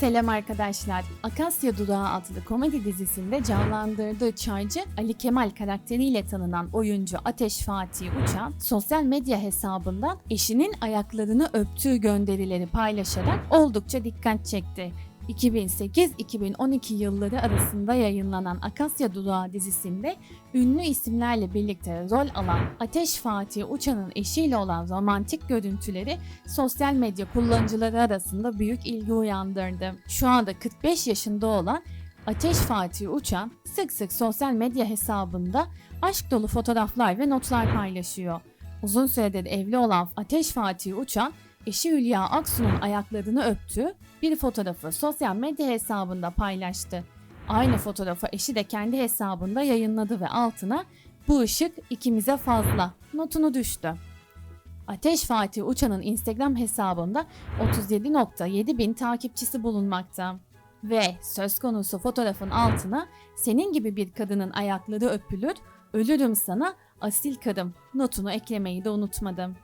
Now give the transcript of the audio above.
Selam arkadaşlar. Akasya Dudağı adlı komedi dizisinde canlandırdığı çaycı Ali Kemal karakteriyle tanınan oyuncu Ateş Fatih Uçan sosyal medya hesabından eşinin ayaklarını öptüğü gönderileri paylaşarak oldukça dikkat çekti. 2008-2012 yılları arasında yayınlanan Akasya Dudağı dizisinde ünlü isimlerle birlikte rol alan Ateş Fatih Uçan'ın eşiyle olan romantik görüntüleri sosyal medya kullanıcıları arasında büyük ilgi uyandırdı. Şu anda 45 yaşında olan Ateş Fatih Uçan sık sık sosyal medya hesabında aşk dolu fotoğraflar ve notlar paylaşıyor. Uzun süredir evli olan Ateş Fatih Uçan, eşi Hülya Aksu'nun ayaklarını öptüğü bir fotoğrafı sosyal medya hesabında paylaştı. Aynı fotoğrafı eşi de kendi hesabında yayınladı ve altına bu ışık ikimize fazla notunu düştü. Ateş Fatih Uçan'ın Instagram hesabında 37.7 bin takipçisi bulunmakta. Ve söz konusu fotoğrafın altına senin gibi bir kadının ayakları öpülür, ölürüm sana asil karım notunu eklemeyi de unutmadım.